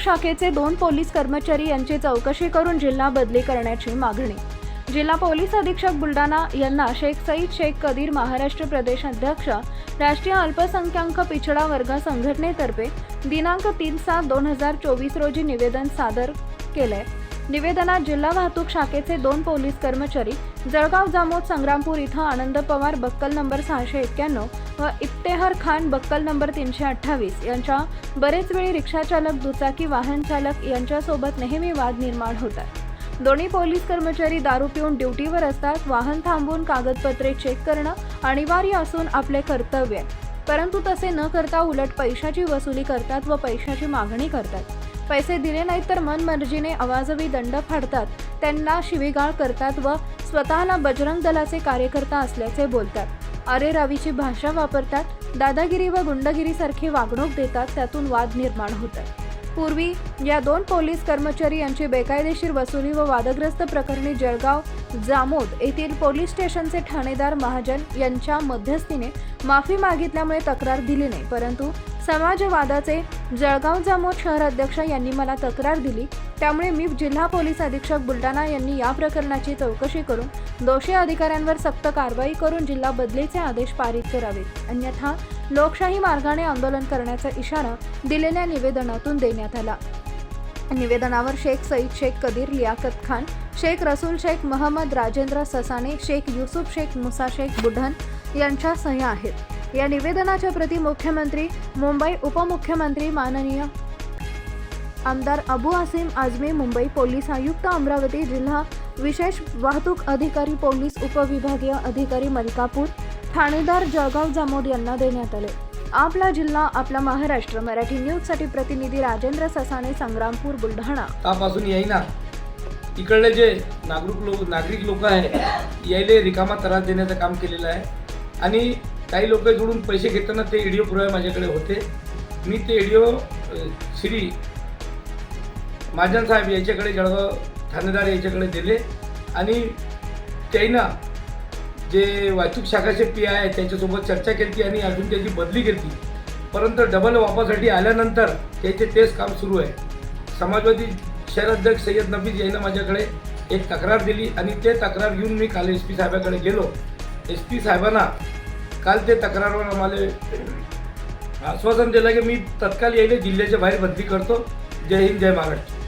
शाखेचे दोन पोलीस कर्मचारी यांची चौकशी करून जिल्हा बदली करण्याची मागणी. जिल्हा पोलीस अधीक्षक बुलढाणा यांना शेख सईद शेख कदीर महाराष्ट्र प्रदेश अध्यक्ष राष्ट्रीय अल्पसंख्याक पिछडा वर्ग संघटनेतर्फे दिनांक तीन सात दोन हजार चोवीस रोजी निवेदन सादर केलंय. निवेदनात जिल्हा वाहतूक शाखेचे दोन पोलीस कर्मचारी जळगाव जामोद संग्रामपूर इथं आनंद पवार बक्कल नंबर सहाशे एक्क्याण्णव व इफ्तेहर खान बक्कल नंबर तीनशे अठ्ठावीस यांच्या बरेच वेळी रिक्षाचालक दुचाकी वाहन चालक यांच्यासोबत नेहमी वाद निर्माण होतात. दोन्ही पोलीस कर्मचारी दारू पिऊन ड्युटीवर असतात वाहन थांबवून कागदपत्रे चेक करणं अनिवार्य असून आपले कर्तव्य परंतु तसे न करता उलट पैशाची वसुली करतात व पैशाची मागणी करतात. पैसे दिले नाहीत तर मनमर्जीने अवाजवी दंड फाडतात. त्यांना शिवीगाळ करतात व स्वतःला बजरंग दलाचे कार्यकर्ता असल्याचे बोलतात. अरे रावीची भाषा वापरतात दादागिरी व गुंडगिरीसारखी वागणूक देतात त्यातून वाद निर्माण होतात. पूर्वी या दोन पोलीस कर्मचारी यांची बेकायदेशीर वसुली व वादग्रस्त प्रकरणी जळगाव जामोद येथील पोलीस स्टेशनचे ठाणेदार महाजन यांच्या मध्यस्थीने माफी मागितल्यामुळे तक्रार दिली नाही परंतु समाजवादाचे जळगाव जामोद शहर अध्यक्ष यांनी मला तक्रार दिली. त्यामुळे मी जिल्हा पोलीस अधीक्षक बुलढाणा यांनी या प्रकरणाची चौकशी करून दोषी अधिकाऱ्यांवर सक्त कारवाई करून जिल्हा बदलीचे आदेश पारित करावेत. अन्यथा लोकशाही मार्गाने आंदोलन करण्याचा इशारा दिलेल्या निवेदनातून देण्यात आला. निवेदनावर शेख सईद शेख कदीर लियाकत खान शेख रसूल शेख महम्मद राजेंद्र ससाने शेख युसुफ शेख मुसा शेख बुढन यांच्या सह्या आहेत. या निवेदनाच्या प्रती मुख्यमंत्री मुंबई उपमुख्यमंत्री माननीय आमदार अबू आसिम आजमी मुंबई पोलीस आयुक्त अमरावती जिल्हा विशेष वाहतूक अधिकारी पोलीस उपविभागीय अधिकारी मलकापूर ठाणेदार जळगाव जामोद यांना देण्यात आले. आपला जिल्हा आपला महाराष्ट्र. मराठी न्यूजसाठी प्रतिनिधी राजेंद्र ससाने संग्रामपूर बुलढाणा. तापासून येईना. इकडले जे नागरिक लोक नागरिक लोक आहे यायले रिकामा त्रास देण्याचं काम केलेलं आहे. आणि काही लोक जोडून पैसे घेताना ते व्हिडिओ पुरावे माझ्याकडे होते. मी ते व्हिडिओ श्री महाजन साहेब याच्याकडे जळगाव ठाणेदार याच्याकडे दिले. आणि त्यांना जे वाहतूक शाखाचे पी आहे त्याच्यासोबत चर्चा केली आणि अजून त्याची बदली केली परंतु डबल वापासाठी आल्यानंतर त्याचे तेच काम सुरू आहे. समाजवादी शहराध्यक्ष सय्यद नबीज यांना माझ्याकडे एक तक्रार दिली आणि ते तक्रार घेऊन मी काल एस पी साहेबाकडे गेलो. एस पी साहेबांना काल ते तक्रारवर आम्हाला आश्वासन दिलं की मी तत्काल यायला जिल्ह्याच्या बाहेर बदली करतो. जय हिंद जय महाराष्ट्र.